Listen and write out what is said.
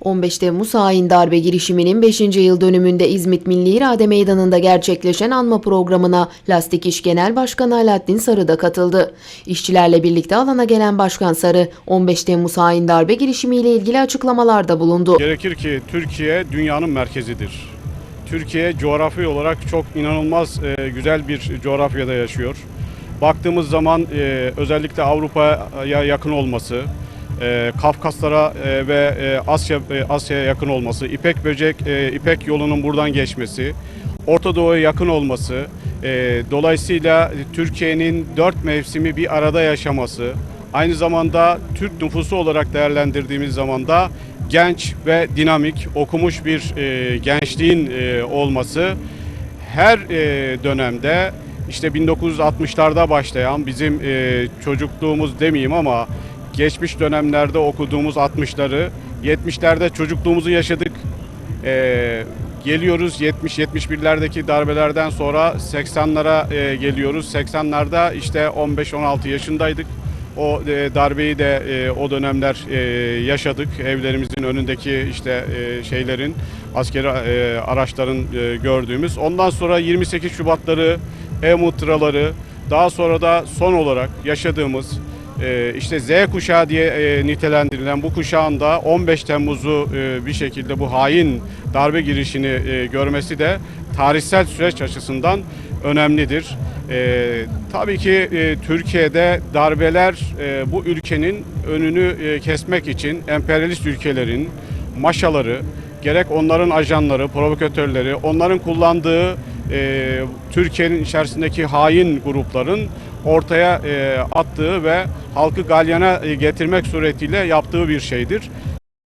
15 Temmuz hain darbe girişiminin 5. yıl dönümünde İzmit Milli İrade Meydanı'nda gerçekleşen anma programına Lastik İş Genel Başkanı Alaaddin Sarı da katıldı. İşçilerle birlikte alana gelen Başkan Sarı, 15 Temmuz hain darbe girişimiyle ilgili açıklamalarda bulundu. Gerekir ki Türkiye dünyanın merkezidir. Türkiye coğrafi olarak çok inanılmaz e, güzel bir coğrafyada yaşıyor. Baktığımız zaman e, özellikle Avrupa'ya yakın olması, e, Kafkaslara e, ve e, Asya e, Asya'ya yakın olması, İpek böcek e, İpek yolunun buradan geçmesi, Orta Doğu'ya yakın olması, e, dolayısıyla Türkiye'nin dört mevsimi bir arada yaşaması, aynı zamanda Türk nüfusu olarak değerlendirdiğimiz zaman da genç ve dinamik, okumuş bir e, gençliğin e, olması her e, dönemde işte 1960'larda başlayan bizim e, çocukluğumuz demeyeyim ama geçmiş dönemlerde okuduğumuz 60'ları 70'lerde çocukluğumuzu yaşadık. E, geliyoruz 70-71'lerdeki darbelerden sonra 80'lara e, geliyoruz. 80'larda işte 15-16 yaşındaydık. O e, darbeyi de e, o dönemler e, yaşadık. Evlerimizin önündeki işte e, şeylerin, askeri e, araçların e, gördüğümüz. Ondan sonra 28 Şubatları, E-Muhtıraları, daha sonra da son olarak yaşadığımız e, işte Z kuşağı diye e, nitelendirilen bu kuşağın da 15 Temmuz'u e, bir şekilde bu hain darbe girişini e, görmesi de tarihsel süreç açısından önemlidir. E, tabii ki e, Türkiye'de darbeler e, bu ülkenin önünü e, kesmek için emperyalist ülkelerin maşaları, gerek onların ajanları, provokatörleri, onların kullandığı e, Türkiye'nin içerisindeki hain grupların ortaya e, attığı ve halkı galyana e, getirmek suretiyle yaptığı bir şeydir.